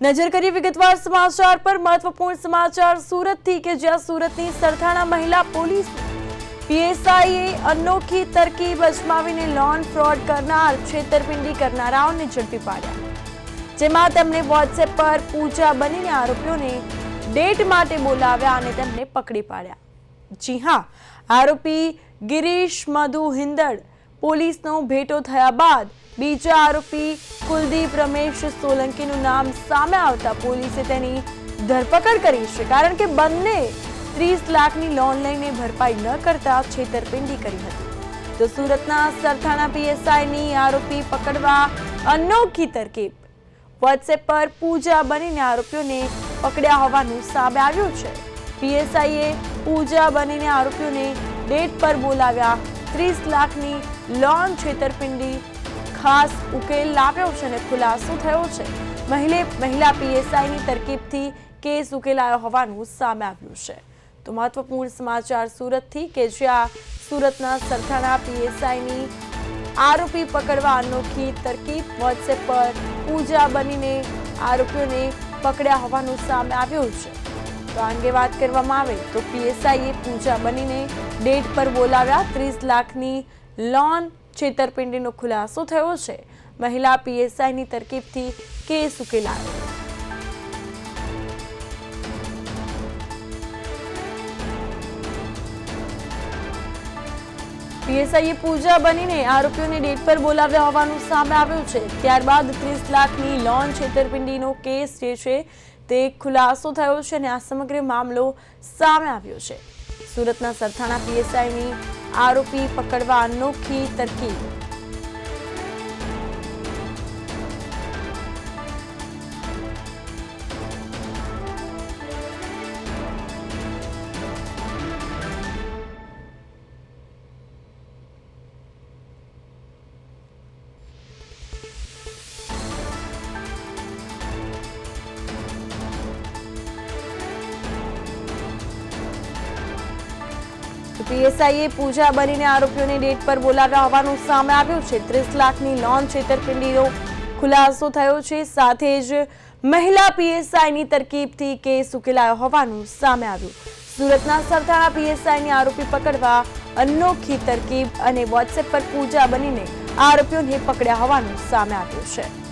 નજર કરીએ વિગતવાર સમાચાર પર મહત્વપૂર્ણ સમાચાર સુરતથી કે જ્યાં સુરતની સરથાણા મહિલા પોલીસ પીએસઆઈએ અનોખી તરકીબ અજમાવીને લોન ફ્રોડ કરનાર, છેતરપિંડી કરનારાઓને ઝડપી પાડ્યા. જેમાં તેમણે વોટ્સએપ પર પૂજા બનીને આરોપીઓને ડેટ માટે બોલાવ્યા અને તેમને પકડી પાડ્યા. જી હા, આરોપી ગિરીશ મધુ હિંદડ પોલીસનો ભેટો થયા બાદ બીજા આરોપી કુલદીપ, રમેશ, સોલંકીનું નામ સામે આવતા પોલીસે તેની ધરપકડ કરી છે. કારણ કે બંને ત્રીસ લાખની લોન લઈને ભરપાઈ ન કરતા છેતરપિંડી કરી હતી. તો સુરતના સરથાણા પીએસઆઈની આરોપી પકડવા અનોખી તરકીબ. વોટ્સએપ પર પૂજા બનીને આરોપીઓને પકડ્યા હોવાનું સામે આવ્યું છે. પીએસઆઈએ પૂજા બનીને આરોપીઓને ડેટ પર બોલાવ્યા. ત્રીસ લાખની લોન છેતરપિંડી ખાસ ઉકેલ લાવ્યો છે અને ખુલાસો થયો છે. મહિલે મહિલા પીએસઆઈની તરકીબથી કેસ ઉકેલાયો હોવાનું સામે આવ્યું છે. તો મહત્વપૂર્ણ સમાચાર સુરતથી કે જ્યાં સુરતના સરથાણા પીએસઆઈની આરોપી પકડવા અનોખી તરકીબ વોટ્સએપ પર પૂજા બનીને આરોપીઓને પકડ્યા હોવાનું સામે આવ્યું છે. તો અંગે વાત કરવામાં આવે તો પીએસઆઈએ પૂજા બનીને ડેટ પર બોલાવ્યા. ત્રીસ લાખની લોન છેતરપિંડીનો ખુલાસો થયો છે. મહિલા પીએસઆઈની તરકીબથી કેસ ઉકેલાયો. પીએસઆઈએ પૂજા બનીને આરોપીઓને ડેટ પર બોલાવ્યા હોવાનું સામે આવ્યું છે. ત્યારબાદ ત્રીસ લાખની લોન છેતરપિંડીનો કેસ જે છે તે ખુલાસો થયો છે અને આ સમગ્ર મામલો સામે આવ્યો છે. સુરતના સરથાણા પીએસઆઈની આરોપી પકડવા અનોખી તરકીબ. પીએસઆઈએ પૂજા બનીને આરોપીઓને ડેટ પર બોલાવ્યા હોવાનું સામે આવ્યું છે. ત્રીસ લાખની લોન છેતરપિંડીનો ખુલાસો થયો છે. સાથે જ મહિલા પીએસઆઈની તરકીબથી કેસ ઉકેલાયો હોવાનું સામે આવ્યું. સુરતના સરથાણા પીએસઆઈની આરોપી પકડવા અનોખી તરકીબ અને વોટ્સએપ પર પૂજા બનીને આરોપીઓને પકડ્યા હોવાનું સામે આવ્યું છે.